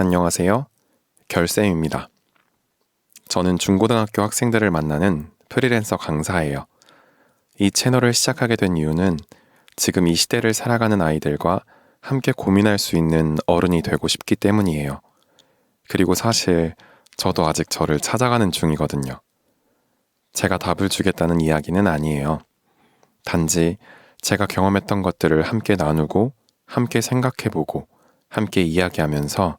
안녕하세요. 결쌤입니다. 저는 중고등학교 학생들을 만나는 프리랜서 강사예요. 이 채널을 시작하게 된 이유는 지금 이 시대를 살아가는 아이들과 함께 고민할 수 있는 어른이 되고 싶기 때문이에요. 그리고 사실 저도 아직 저를 찾아가는 중이거든요. 제가 답을 주겠다는 이야기는 아니에요. 단지 제가 경험했던 것들을 함께 나누고 함께 생각해보고 함께 이야기하면서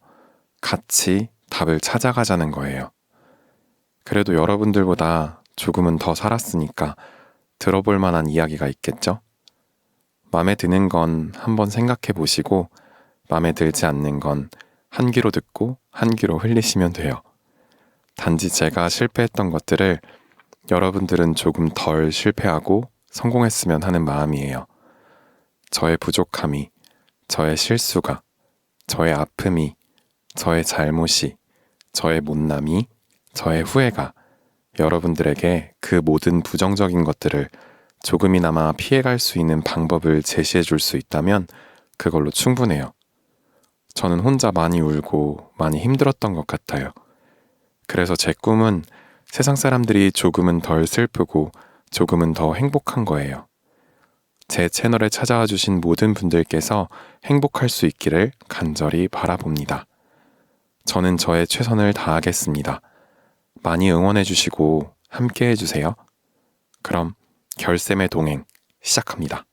같이 답을 찾아가자는 거예요. 그래도 여러분들보다 조금은 더 살았으니까 들어볼 만한 이야기가 있겠죠? 마음에 드는 건 한번 생각해 보시고 마음에 들지 않는 건 한 귀로 듣고 한 귀로 흘리시면 돼요. 단지 제가 실패했던 것들을 여러분들은 조금 덜 실패하고 성공했으면 하는 마음이에요. 저의 부족함이, 저의 실수가, 저의 아픔이, 저의 잘못이, 저의 못남이, 저의 후회가 여러분들에게 그 모든 부정적인 것들을 조금이나마 피해갈 수 있는 방법을 제시해 줄 수 있다면 그걸로 충분해요. 저는 혼자 많이 울고 많이 힘들었던 것 같아요. 그래서 제 꿈은 세상 사람들이 조금은 덜 슬프고 조금은 더 행복한 거예요. 제 채널에 찾아와 주신 모든 분들께서 행복할 수 있기를 간절히 바라봅니다. 저는 저의 최선을 다하겠습니다. 많이 응원해 주시고 함께 해 주세요. 그럼 결쌤의 동행 시작합니다.